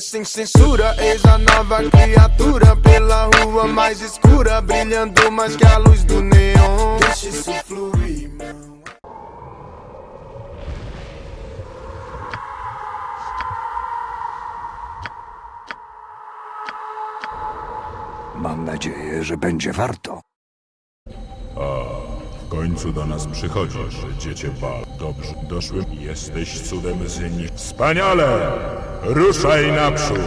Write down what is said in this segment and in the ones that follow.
Sem censura, eis a nova criatura. Pela rua mais escura Brilhando mais que a luz do neon. Deixa isso fluir, mano Mam nadzieję, że będzie warto. W końcu do nas przychodzisz, dziecię bal. Dobrze, doszły. Jesteś cudem zyni. Wspaniale! Ruszaj naprzód!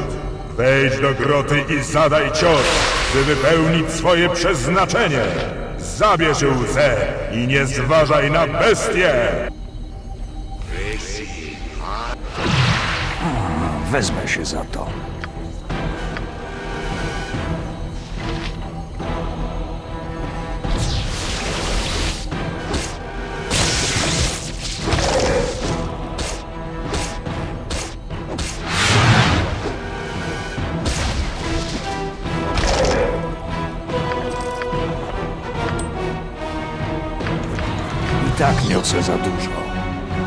Wejdź do groty i zadaj cios, by wypełnić swoje przeznaczenie! Zabierz łzę i nie zważaj na bestię! Wezmę się za to. Tak niosę za dużo.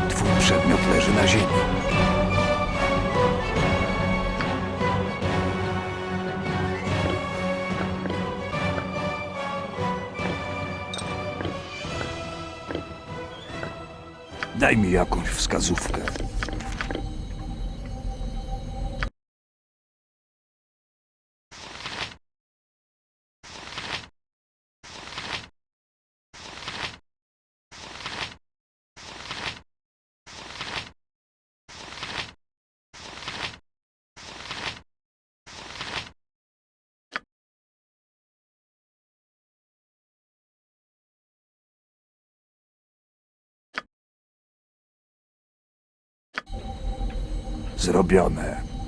Twój przedmiot leży na ziemi. Daj mi jakąś wskazówkę. Zrobione.